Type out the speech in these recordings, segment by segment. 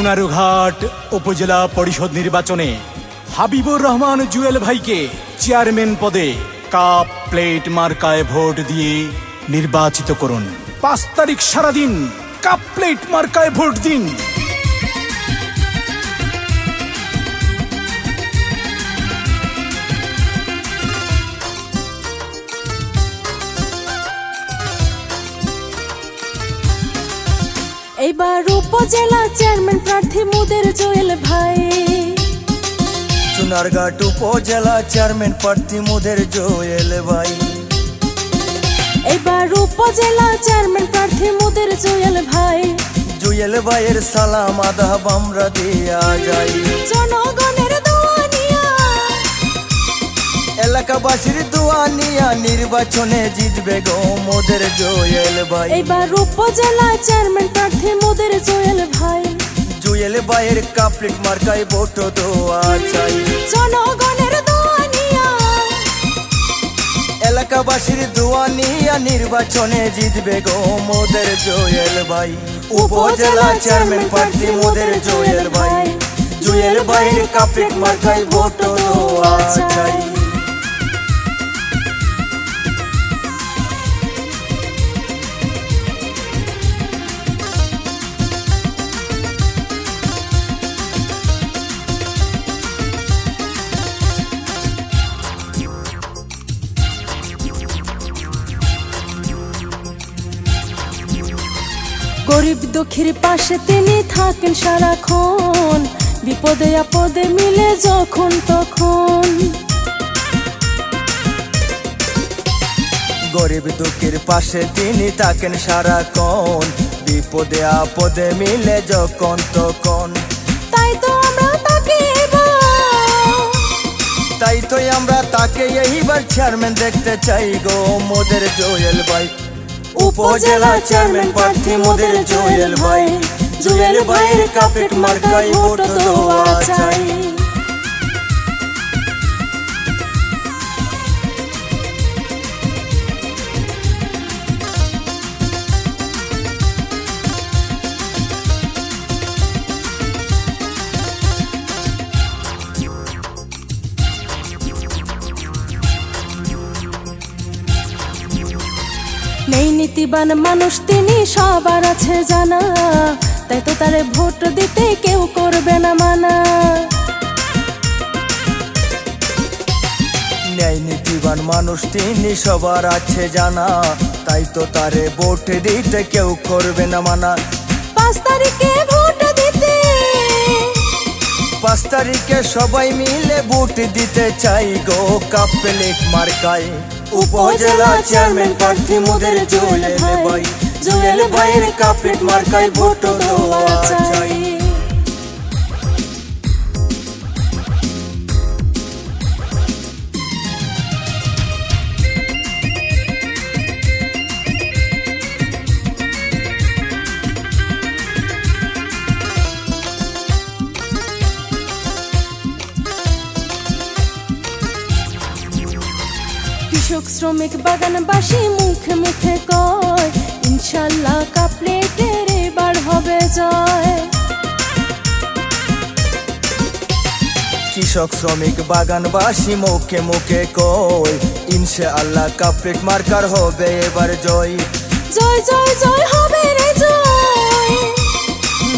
সোনারুঘাট উপজেলা পরিষদ নির্বাচনে হাবিবুর রহমান জুয়েল ভাইকে চেয়ারম্যান পদে কাপ প্লেট মার্কায় ভোট দিয়ে নির্বাচিত করুন। পাঁচ তারিখ সারাদিন কাপ প্লেট মার্কায় ভোট দিন। এইবার উপজেলা চেয়ারম্যান প্রার্থী মুদের জোয়েল ভাই। চুনারঘাট উপজেলা চেয়ারম্যান প্রার্থী মুদের জোয়েল ভাই। এইবার উপজেলা চেয়ারম্যান প্রার্থী মুদের জোয়েল ভাই। জুয়েল ভাইয়ের সালাম আদাব আমরা দিয়া যাই। জনগণের এলাকাবাসীর দোয়া নিয়া নির্বাচনে জিতবে গো মোদের জোয়েল ভাই। এইবার উপজেলা চেয়ারম্যান প্রার্থী মুদের জুয়েল ভাই। জুয়েল ভাইয়ের কাপড় মার্কায় ভোট দোয়া চাই। জনগণের দোয়া নিয়া। এলাকাবাসীর দোয়া নিয়া নির্বাচনে জিতবে গো মোদের জোয়েল ভাই। উপজেলা চেয়ারম্যান প্রার্থী মোদের জোয়েল ভাই। জুয়েল ভাইয়ের কাপড় মার্কায় ভোট দোয়া চাই। গরিব দুঃখীর পাশে তিনি থাকেন সারাক্ষণ। বিপদে আপদে মিলে যখন তখন। গরিব দুঃখের পাশে তিনি থাকেন সারাক্ষণ। বিপদে আপদে মিলে যখন তখন। তাই তো আমরা তাকে তাই তো আমরা তাকে এইবার চেয়ারম্যান দেখতে চাই গো। মোদের জোয়েল ভাই উপজেলা চেয়ারম্যান প্রার্থী মোদের জুয়েল ভাই জুয়েল ভাইয়ের কাপেট মার্কায় ভোট দেওয়া চাই। নেই নীতিবান মানুষ তিনি সবার আছে জানা। তাই তো তারে ভোট দিতে কেউ করবে না মানা। ন্যায় নীতিবান মানুষ তিনি সবার আছে জানা। তাই তো তারে ভোট দিতে কেউ করবে না মানা। পাঁচ তারিখে ভোট দিতে। পাঁচ তারিখে সবাই মিলে ভোট দিতে চাই গো কাপেলেক মার্কায়। উপজেলা চেয়ারম্যান প্রার্থী মোদের জুয়েল ভাই। জুয়েল ভাইয়ের কাপেট মার্কায় ভোট দেওয়া কৃষক শ্রমিক বাগানবাসী মুখে মুখে কয় ইনশাল্লাহ কাপলেটের এবার হবে জয়। কৃষক শ্রমিক বাগানবাসী মুখে মুখে কই ইনশা আল্লাহ কাপেট মার্কার হবে এবার জয়। জয় জয় জয় হবে রে জয়।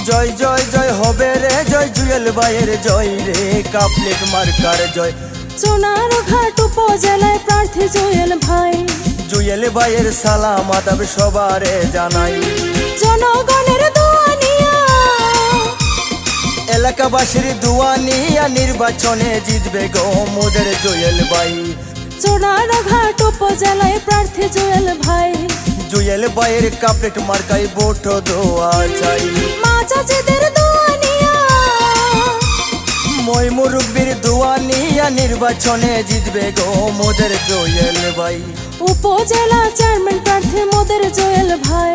জয় জয় জয় হবে রে জয় জুয়েল ভাইয়ের জয় রে কাপলেট মার্কার জয়। সোনার ঘাট উপজেলায় প্রার্থী জুয়েল ভাই। জুয়েল ভাইয়ের সালাম আদাব সবারে জানাই। জনগণের এলাকাবাসীর দুয়া নিয়া নির্বাচনে জিতবে গো মোদের জুয়েল ভাই। সোনার ঘাট উপজেলায় প্রার্থী জুয়েল ভাই। জুয়েল ভাইয়ের কাপলেট মার্কাই ভোট দোয়া চাই। নির্বাচনে জিতবে গো মোদের জয়েল ভাই। উপজেলা চেয়ারম্যান প্রার্থী মোদের জয়েল ভাই।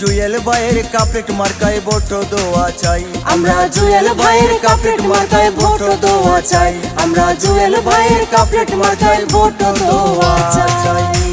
জুয়েল ভাইয়ের কাপেট মার্কায় ভোট দোয়া চাই। আমরা জুয়েল ভাইয়ের কাপেট মার্কায় ভোট দেওয়া চাই। আমরা জুয়েল ভাইয়ের কাপেট মার্কায় ভোট দোয়া চাই।